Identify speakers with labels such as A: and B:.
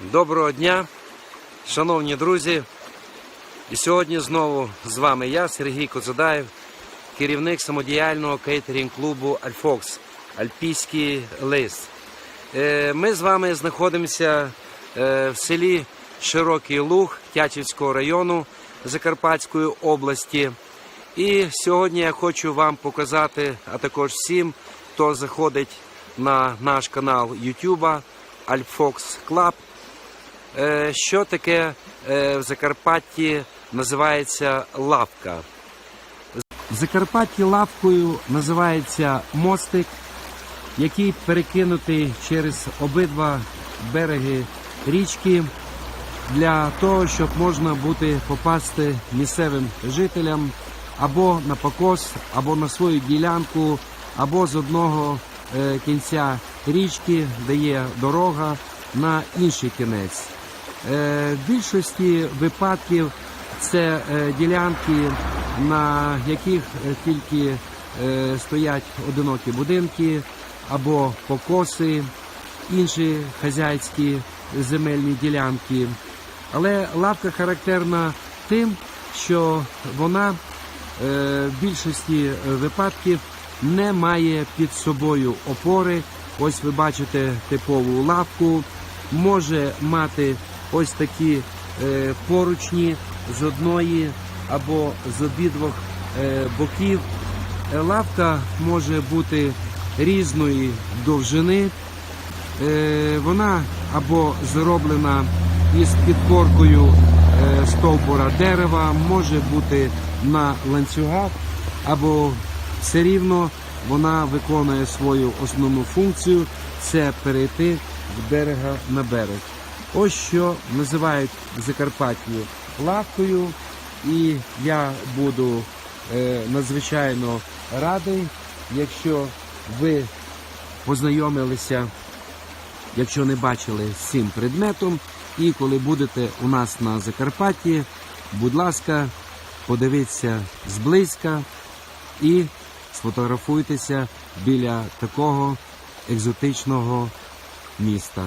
A: Доброго дня, шановні друзі. І сьогодні знову з вами я, Сергій Коцадаєв, керівник самодіяльного кейтерінг-клубу Альфокс Альпійський лист. Е, Ми з вами знаходимося е, в селі Широкий Луг Тячівського району Закарпатської області. І сьогодні я хочу вам показати, а також всім, хто заходить на наш канал YouTube Альфокс Club, що таке е, в Закарпатті називається лавка. В Закарпатті лавкою називається мостик, який перекинутий через обидва береги річки для того, щоб можна бути попасти місцевим жителям або на покос, або на свою ділянку, або з одного е, кінця річки, де є дорога, на інший кінець. Е, В більшості випадків це е, ділянки, на яких е, тільки е, стоять одинокі будинки або покоси, інші хазяйські земельні ділянки. Але лавка характерна тим, що вона е, в більшості е, випадків не має під собою опори. Ось ви бачите типову лавку, може мати ось такі е, поручні з одної або з обидвох е, боків. Е, Лавка може бути різної довжини. Вона або зроблена із підпоркою стовбура дерева, може бути на ланцюгах, або все рівно вона виконує свою основну функцію це перейти з берега на берег. Ось що називають в Закарпатті лавкою, і я буду е, надзвичайно радий, якщо ви познайомилися якщо не бачили з цим предметом. І коли будете у нас на Закарпатті, будь ласка, подивіться зблизька і сфотографуйтеся біля такого екзотичного міста.